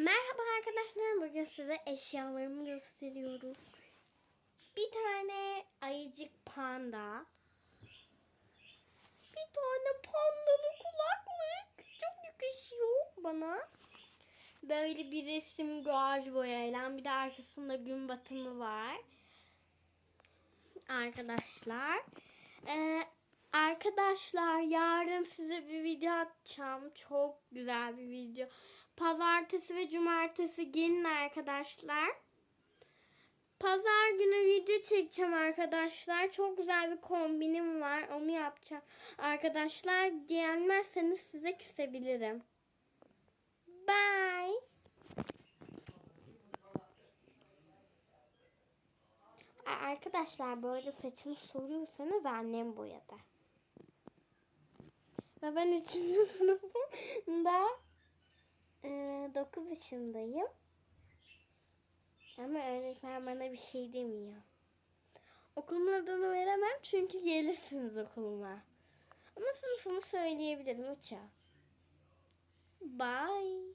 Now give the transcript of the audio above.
Merhaba arkadaşlar. Bugün size eşyalarımı gösteriyorum. Bir tane ayıcık panda. Bir tane pandalı kulaklık. Çok yakışıyor bana. Böyle bir resim guaj boyayla bir de arkasında gün batımı var. Arkadaşlar. Ee, arkadaşlar yarın size bir video atacağım. Çok güzel bir video. Pazartesi ve cumartesi gelin arkadaşlar. Pazar günü video çekeceğim arkadaşlar. Çok güzel bir kombinim var. Onu yapacağım. Arkadaşlar gelmezseniz size küsebilirim. Bye. Arkadaşlar bu arada saçımı soruyorsanız annem boyadı. Ve ben 3. sınıfımda 9 yaşındayım. Ama öğretmen bana bir şey demiyor. Okulumun adını veremem çünkü gelirsiniz okuluma. Ama sınıfımı söyleyebilirim uça. Bye. Bye bye.